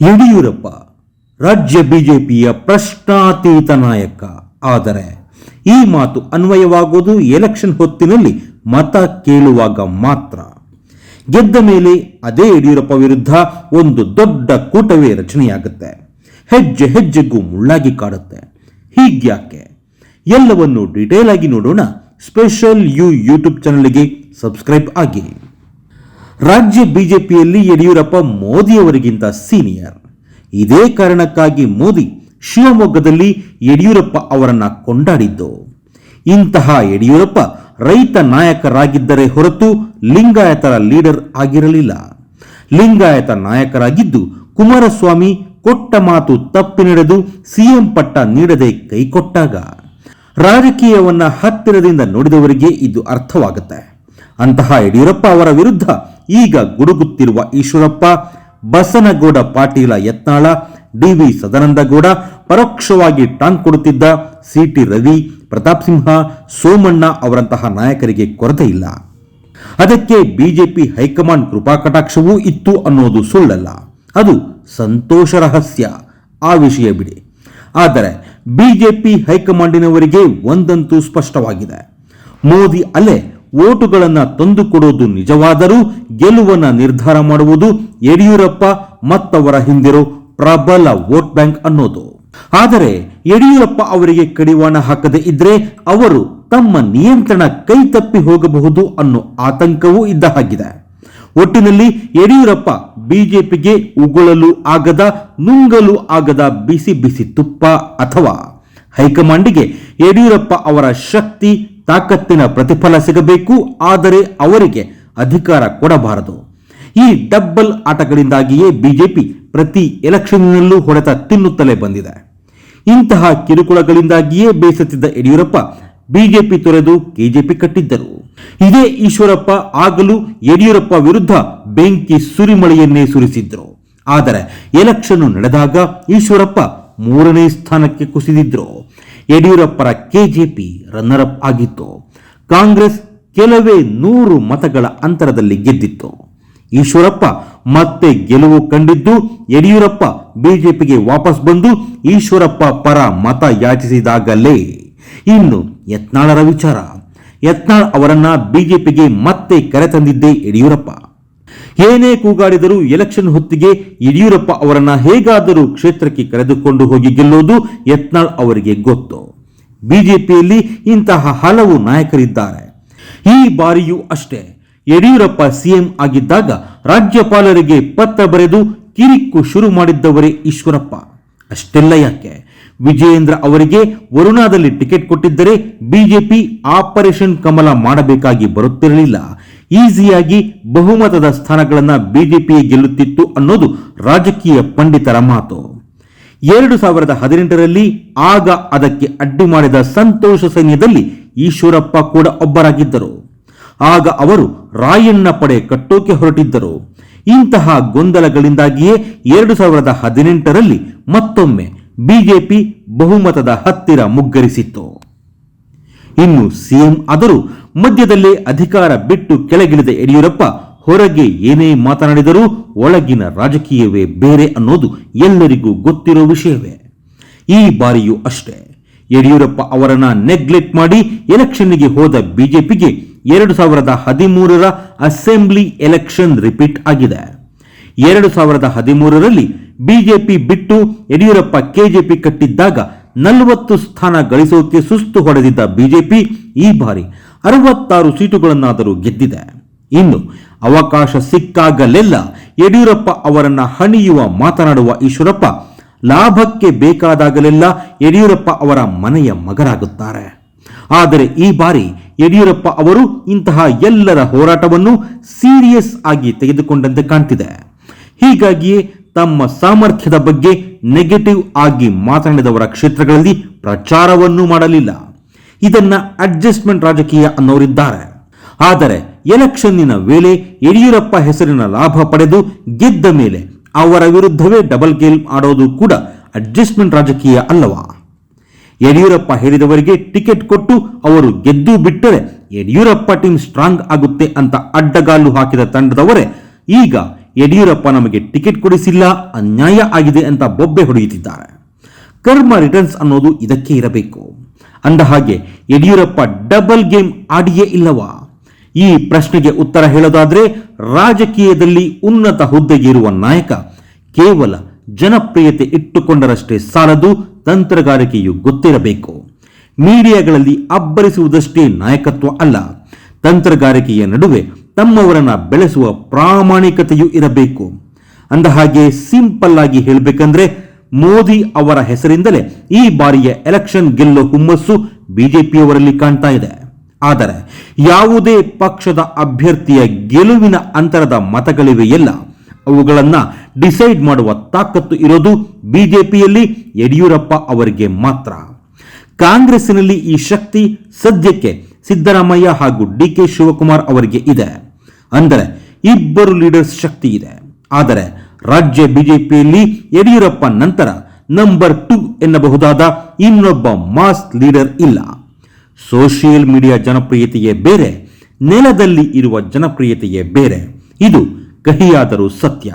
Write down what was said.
ಯಡಿಯೂರಪ್ಪ, ರಾಜ್ಯ ಬಿಜೆಪಿಯ ಪ್ರಶ್ನಾತೀತ ನಾಯಕ. ಆದರೆ ಈ ಮಾತು ಅನ್ವಯವಾಗುವುದು ಎಲೆಕ್ಷನ್ ಹೊತ್ತಿನಲ್ಲಿ ಮತ ಕೇಳುವಾಗ ಮಾತ್ರ. ಗೆದ್ದ ಮೇಲೆ ಅದೇ ಯಡಿಯೂರಪ್ಪ ವಿರುದ್ಧ ಒಂದು ದೊಡ್ಡ ಕೂಟವೇ ರಚನೆಯಾಗುತ್ತೆ. ಹೆಜ್ಜೆ ಹೆಜ್ಜೆಗೂ ಮುಳ್ಳಾಗಿ ಕಾಡುತ್ತೆ. ಹೀಗ್ಯಾಕೆ? ಎಲ್ಲವನ್ನು ಡಿಟೇಲ್ ಆಗಿ ನೋಡೋಣ. ಸ್ಪೆಷಲ್ ಯು ಯೂಟ್ಯೂಬ್ ಚಾನಲ್ಗೆ ಸಬ್ಸ್ಕ್ರೈಬ್ ಆಗಿ. ರಾಜ್ಯ ಬಿಜೆಪಿಯಲ್ಲಿ ಯಡಿಯೂರಪ್ಪ ಮೋದಿಯವರಿಗಿಂತ ಸೀನಿಯರ್. ಇದೇ ಕಾರಣಕ್ಕಾಗಿ ಮೋದಿ ಶಿವಮೊಗ್ಗದಲ್ಲಿ ಯಡಿಯೂರಪ್ಪ ಅವರನ್ನ ಕೊಂಡಾಡಿದ್ದು. ಇಂತಹ ಯಡಿಯೂರಪ್ಪ ರೈತ ನಾಯಕರಾಗಿದ್ದರೆ ಹೊರತು ಲಿಂಗಾಯತರ ಲೀಡರ್ ಆಗಿರಲಿಲ್ಲ. ಲಿಂಗಾಯತ ನಾಯಕರಾಗಿದ್ದು ಕುಮಾರಸ್ವಾಮಿ ಕೊಟ್ಟ ಮಾತು ತಪ್ಪಿ ನಡೆದು ಸಿಎಂ ಪಟ್ಟ ನೀಡದೆ ಕೈಕೊಟ್ಟಾಗ ರಾಜಕೀಯವನ್ನ ಹತ್ತಿರದಿಂದ ನೋಡಿದವರಿಗೆ ಇದು ಅರ್ಥವಾಗುತ್ತೆ. ಅಂತಹ ಯಡಿಯೂರಪ್ಪ ಅವರ ವಿರುದ್ಧ ಈಗ ಗುಡುಗುತ್ತಿರುವ ಈಶ್ವರಪ್ಪ, ಬಸನಗೌಡ ಪಾಟೀಲ ಯತ್ನಾಳ, ಡಿವಿ ಸದಾನಂದಗೌಡ, ಪರೋಕ್ಷವಾಗಿ ಟಾಂಗ್ ಕೊಡುತ್ತಿದ್ದ ಸಿಟಿ ರವಿ, ಪ್ರತಾಪ್ ಸಿಂಹ, ಸೋಮಣ್ಣ ಅವರಂತಹ ನಾಯಕರಿಗೆ ಕೊರತೆ ಇಲ್ಲ. ಅದಕ್ಕೆ ಬಿಜೆಪಿ ಹೈಕಮಾಂಡ್ ಕೃಪಾ ಕಟಾಕ್ಷವೂ ಇತ್ತು ಅನ್ನೋದು ಸುಳ್ಳಲ್ಲ. ಅದು ಸಂತೋಷ ರಹಸ್ಯ. ಆ ವಿಷಯ ಬಿಡಿ. ಆದರೆ ಬಿಜೆಪಿ ಹೈಕಮಾಂಡಿನವರಿಗೆ ಒಂದಂತೂ ಸ್ಪಷ್ಟವಾಗಿದೆ. ಮೋದಿ ಅಲೆ ಓಟುಗಳನ್ನು ತಂದುಕೊಡೋದು ನಿಜವಾದರೂ ಗೆಲುವನ್ನು ನಿರ್ಧಾರ ಮಾಡುವುದು ಯಡಿಯೂರಪ್ಪ ಮತ್ತವರ ಹಿಂದಿರೋ ಪ್ರಬಲ ವೋಟ್ ಬ್ಯಾಂಕ್ ಅನ್ನೋದು. ಆದರೆ ಯಡಿಯೂರಪ್ಪ ಅವರಿಗೆ ಕಡಿವಾಣ ಹಾಕದೇ ಇದ್ರೆ ಅವರು ತಮ್ಮ ನಿಯಂತ್ರಣ ಕೈ ತಪ್ಪಿ ಹೋಗಬಹುದು ಅನ್ನೋ ಆತಂಕವೂ ಇದ್ದ ಹಾಗಿದೆ. ಒಟ್ಟಿನಲ್ಲಿ ಯಡಿಯೂರಪ್ಪ ಬಿಜೆಪಿಗೆ ಉಗುಳಲು ಆಗದ, ನುಂಗಲು ಆಗದ ಬಿಸಿ ಬಿಸಿ ತುಪ್ಪ ಅಥವಾ ಹೈಕಮಾಂಡಿಗೆ ಯಡಿಯೂರಪ್ಪ ಅವರ ಶಕ್ತಿ ತಾಕತ್ತಿನ ಪ್ರತಿಫಲ ಸಿಗಬೇಕು, ಆದರೆ ಅವರಿಗೆ ಅಧಿಕಾರ ಕೊಡಬಾರದು. ಈ ಡಬ್ಬಲ್ ಆಟಗಳಿಂದಾಗಿಯೇ ಬಿಜೆಪಿ ಪ್ರತಿ ಎಲೆಕ್ಷನ್ನಲ್ಲೂ ಹೊಡೆತ ತಿನ್ನುತ್ತಲೇ ಬಂದಿದೆ. ಇಂತಹ ಕಿರುಕುಳಗಳಿಂದಾಗಿಯೇ ಬೇಸತ್ತಿದ್ದ ಯಡಿಯೂರಪ್ಪ ಬಿಜೆಪಿ ತೊರೆದು ಕೆಜೆಪಿ ಕಟ್ಟಿದ್ದರು. ಇದೇ ಈಶ್ವರಪ್ಪ ಆಗಲೂ ಯಡಿಯೂರಪ್ಪ ವಿರುದ್ಧ ಬೆಂಕಿ ಸುರಿಮಳೆಯನ್ನೇ ಸುರಿಸಿದ್ರು. ಆದರೆ ಎಲೆಕ್ಷನ್ ನಡೆದಾಗ ಈಶ್ವರಪ್ಪ ಮೂರನೇ ಸ್ಥಾನಕ್ಕೆ ಕುಸಿದಿದ್ರು. ಯಡಿಯೂರಪ್ಪರ ಕೆಜೆಪಿ ರನ್ನರ್ ಅಪ್ ಆಗಿತ್ತು. ಕಾಂಗ್ರೆಸ್ ಕೆಲವೇ ನೂರು ಮತಗಳ ಅಂತರದಲ್ಲಿ ಗೆದ್ದಿತ್ತು. ಈಶ್ವರಪ್ಪ ಮತ್ತೆ ಗೆಲುವು ಕಂಡಿದ್ದು ಯಡಿಯೂರಪ್ಪ ಬಿಜೆಪಿಗೆ ವಾಪಸ್ ಬಂದು ಈಶ್ವರಪ್ಪ ಪರ ಮತ ಯಾಚಿಸಿದಾಗಲೇ. ಇನ್ನು ಯತ್ನಾಳರ ವಿಚಾರ. ಯತ್ನಾಳ್ ಅವರನ್ನ ಬಿಜೆಪಿಗೆ ಮತ್ತೆ ಕರೆತಂದಿದ್ದೇ ಯಡಿಯೂರಪ್ಪ. ಏನೇ ಕೂಗಾಡಿದರೂ ಎಲೆಕ್ಷನ್ ಹೊತ್ತಿಗೆ ಯಡಿಯೂರಪ್ಪ ಅವರನ್ನ ಹೇಗಾದರೂ ಕ್ಷೇತ್ರಕ್ಕೆ ಕರೆದುಕೊಂಡು ಹೋಗಿ ಗೆಲ್ಲೋದು ಯತ್ನಾಳ್ ಅವರಿಗೆ ಗೊತ್ತು. ಬಿಜೆಪಿಯಲ್ಲಿ ಇಂತಹ ಹಲವು ನಾಯಕರಿದ್ದಾರೆ. ಈ ಬಾರಿಯೂ ಅಷ್ಟೇ. ಯಡಿಯೂರಪ್ಪ ಸಿಎಂ ಆಗಿದ್ದಾಗ ರಾಜ್ಯಪಾಲರಿಗೆ ಪತ್ರ ಬರೆದು ಕಿರಿಕ್ಕು ಶುರು ಮಾಡಿದ್ದವರೇ ಈಶ್ವರಪ್ಪ. ಅಷ್ಟೆಲ್ಲ ಯಾಕೆ? ವಿಜಯೇಂದ್ರ ಅವರಿಗೆ ವರುಣಾದಲ್ಲಿ ಟಿಕೆಟ್ ಕೊಟ್ಟಿದ್ದರೆ ಬಿಜೆಪಿ ಆಪರೇಷನ್ ಕಮಲ ಮಾಡಬೇಕಾಗಿ ಬರುತ್ತಿರಲಿಲ್ಲ. ಈಸಿಯಾಗಿ ಬಹುಮತದ ಸ್ಥಾನಗಳನ್ನು ಬಿಜೆಪಿ ಗೆಲ್ಲುತ್ತಿತ್ತು ಅನ್ನೋದು ರಾಜಕೀಯ ಪಂಡಿತರ ಮಾತು. ಎರಡು ಸಾವಿರದ ಹದಿನೆಂಟರಲ್ಲಿ ಆಗ ಅದಕ್ಕೆ ಅಡ್ಡಿ ಮಾಡಿದ ಸಂತೋಷ ಸೈನ್ಯದಲ್ಲಿ ಈಶ್ವರಪ್ಪ ಕೂಡ ಒಬ್ಬರಾಗಿದ್ದರು. ಆಗ ಅವರು ರಾಯಣ್ಣ ಪಡೆ ಕಟ್ಟೋಕೆ ಹೊರಟಿದ್ದರು. ಇಂತಹ ಗೊಂದಲಗಳಿಂದಾಗಿಯೇ ಎರಡು ಸಾವಿರದ ಹದಿನೆಂಟರಲ್ಲಿ ಮತ್ತೊಮ್ಮೆ ಬಿಜೆಪಿ ಬಹುಮತದ ಹತ್ತಿರ ಮುಗ್ಗರಿಸಿತ್ತು. ಇನ್ನು ಸಿಎಂ ಆದರೂ ಮಧ್ಯದಲ್ಲೇ ಅಧಿಕಾರ ಬಿಟ್ಟು ಕೆಳಗಿಳಿದ ಯಡಿಯೂರಪ್ಪ ಹೊರಗೆ ಏನೇ ಮಾತನಾಡಿದರೂ ಒಳಗಿನ ರಾಜಕೀಯವೇ ಬೇರೆ ಅನ್ನೋದು ಎಲ್ಲರಿಗೂ ಗೊತ್ತಿರೋ ವಿಷಯವೇ. ಈ ಬಾರಿಯೂ ಅಷ್ಟೇ. ಯಡಿಯೂರಪ್ಪ ಅವರನ್ನ ನೆಗ್ಲೆಕ್ಟ್ ಮಾಡಿ ಎಲೆಕ್ಷನ್ಗೆ ಹೋದ ಬಿಜೆಪಿಗೆ ಎರಡು ಸಾವಿರದ ಹದಿಮೂರರ ಅಸೆಂಬ್ಲಿ ಎಲೆಕ್ಷನ್ ರಿಪೀಟ್ ಆಗಿದೆ. ಎರಡು ಸಾವಿರದ ಹದಿಮೂರರಲ್ಲಿ ಬಿಜೆಪಿ ಬಿಟ್ಟು ಯಡಿಯೂರಪ್ಪ ಕೆಜೆಪಿ ಕಟ್ಟಿದ್ದಾಗ ನಲವತ್ತು ಸ್ಥಾನ ಗಳಿಸೋಕೆ ಸುಸ್ತು ಹೊಡೆದಿದ್ದ ಬಿಜೆಪಿ ಈ ಬಾರಿ ಅರವತ್ತಾರು ಸೀಟುಗಳನ್ನಾದರೂ ಗೆದ್ದಿದೆ. ಇನ್ನು ಅವಕಾಶ ಸಿಕ್ಕಾಗಲೆಲ್ಲ ಯಡಿಯೂರಪ್ಪ ಅವರನ್ನ ಹಣಿಯುವ, ಮಾತನಾಡುವ ಈಶ್ವರಪ್ಪ ಲಾಭಕ್ಕೆ ಬೇಕಾದಾಗಲೆಲ್ಲ ಯಡಿಯೂರಪ್ಪ ಅವರ ಮನೆಯ ಮಗರಾಗುತ್ತಾರೆ. ಆದರೆ ಈ ಬಾರಿ ಯಡಿಯೂರಪ್ಪ ಅವರು ಇಂತಹ ಎಲ್ಲರ ಹೋರಾಟವನ್ನು ಸೀರಿಯಸ್ ಆಗಿ ತೆಗೆದುಕೊಂಡಂತೆ ಕಾಣ್ತಿದೆ. ಹೀಗಾಗಿಯೇ ತಮ್ಮ ಸಾಮರ್ಥ್ಯದ ಬಗ್ಗೆ ನೆಗೆಟಿವ್ ಆಗಿ ಮಾತನಾಡಿದವರ ಕ್ಷೇತ್ರಗಳಲ್ಲಿ ಪ್ರಚಾರವನ್ನೂ ಮಾಡಲಿಲ್ಲ. ಇದನ್ನ ಅಡ್ಜಸ್ಟ್ಮೆಂಟ್ ರಾಜಕೀಯ ಅನ್ನೋರಿದ್ದಾರೆ. ಆದರೆ ಎಲೆಕ್ಷನ್ನಿನ ವೇಳೆ ಯಡಿಯೂರಪ್ಪ ಹೆಸರಿನ ಲಾಭ ಪಡೆದು ಗೆದ್ದ ಮೇಲೆ ಅವರ ವಿರುದ್ಧವೇ ಡಬಲ್ ಗೇಮ್ ಆಡೋದು ಕೂಡ ಅಡ್ಜಸ್ಟ್ಮೆಂಟ್ ರಾಜಕೀಯ ಅಲ್ಲವಾ? ಯಡಿಯೂರಪ್ಪ ಹೇಳಿದವರಿಗೆ ಟಿಕೆಟ್ ಕೊಟ್ಟು ಅವರು ಗೆದ್ದು ಬಿಟ್ಟರೆ ಯಡಿಯೂರಪ್ಪ ಟೀಮ್ ಸ್ಟ್ರಾಂಗ್ ಆಗುತ್ತೆ ಅಂತ ಅಡ್ಡಗಾಲು ಹಾಕಿದ ತಂಡದವರೇ ಈಗ ಯಡಿಯೂರಪ್ಪ ನಮಗೆ ಟಿಕೆಟ್ ಕೊಡಿಸಿಲ್ಲ, ಅನ್ಯಾಯ ಆಗಿದೆ ಅಂತ ಬೊಬ್ಬೆ ಹೊಡೆಯುತ್ತಿದ್ದಾರೆ. ಕರ್ಮ ರಿಟರ್ನ್ಸ್ ಅನ್ನೋದು ಇದಕ್ಕೆ ಇರಬೇಕು. ಅಂದ ಹಾಗೆ ಯಡಿಯೂರಪ್ಪ ಡಬಲ್ ಗೇಮ್ ಆಡಿಯೇ ಇಲ್ಲವಾ? ಈ ಪ್ರಶ್ನೆಗೆ ಉತ್ತರ ಹೇಳೋದಾದ್ರೆ ರಾಜಕೀಯದಲ್ಲಿ ಉನ್ನತ ಹುದ್ದೆಗೆ ಇರುವ ನಾಯಕ ಕೇವಲ ಜನಪ್ರಿಯತೆ ಇಟ್ಟುಕೊಂಡರಷ್ಟೇ ಸಾಲದು ತಂತ್ರಗಾರಿಕೆಯು ಗೊತ್ತಿರಬೇಕು. ಮೀಡಿಯಾಗಳಲ್ಲಿ ಅಬ್ಬರಿಸುವುದಷ್ಟೇ ನಾಯಕತ್ವ ಅಲ್ಲ. ತಂತ್ರಗಾರಿಕೆಯ ನಡುವೆ ತಮ್ಮವರನ್ನ ಬೆಳೆಸುವ ಪ್ರಾಮಾಣಿಕತೆಯೂ ಇರಬೇಕು. ಅಂದ ಹಾಗೆ ಸಿಂಪಲ್ ಆಗಿ ಹೇಳಬೇಕಂದ್ರೆ ಮೋದಿ ಅವರ ಹೆಸರಿಂದಲೇ ಈ ಬಾರಿಯ ಎಲೆಕ್ಷನ್ ಗೆಲ್ಲೋ ಹುಮ್ಮಸ್ಸು ಬಿಜೆಪಿಯವರಲ್ಲಿ ಕಾಣ್ತಾ ಇದೆ. ಆದರೆ ಯಾವುದೇ ಪಕ್ಷದ ಅಭ್ಯರ್ಥಿಯ ಗೆಲುವಿನ ಅಂತರದ ಮತಗಳಿವೆಯಲ್ಲ ಅವುಗಳನ್ನ ಡಿಸೈಡ್ ಮಾಡುವ ತಾಕತ್ತು ಇರೋದು ಬಿಜೆಪಿಯಲ್ಲಿ ಯಡಿಯೂರಪ್ಪ ಅವರಿಗೆ ಮಾತ್ರ. ಕಾಂಗ್ರೆಸ್ಸಿನಲ್ಲಿ ಈ ಶಕ್ತಿ ಸದ್ಯಕ್ಕೆ ಸಿದ್ದರಾಮಯ್ಯ ಹಾಗೂ ಡಿ ಕೆ ಶಿವಕುಮಾರ್ ಅವರಿಗೆ ಇದೆ. ಅಂದರೆ ಇಬ್ಬರು ಲೀಡರ್ಸ್ ಶಕ್ತಿ ಇದೆ. ಆದರೆ ರಾಜ್ಯ ಬಿಜೆಪಿಯಲ್ಲಿ ಯಡಿಯೂರಪ್ಪ ನಂತರ ನಂಬರ್ ಟು ಎನ್ನಬಹುದಾದ ಇನ್ನೊಬ್ಬ ಮಾಸ್ ಲೀಡರ್ ಇಲ್ಲ. ಸೋಷಿಯಲ್ ಮೀಡಿಯಾ ಜನಪ್ರಿಯತೆಯೇ ಬೇರೆ, ನೆಲದಲ್ಲಿ ಇರುವ ಜನಪ್ರಿಯತೆಯೇ ಬೇರೆ. ಇದು ಕಹಿಯಾದರೂ ಸತ್ಯ.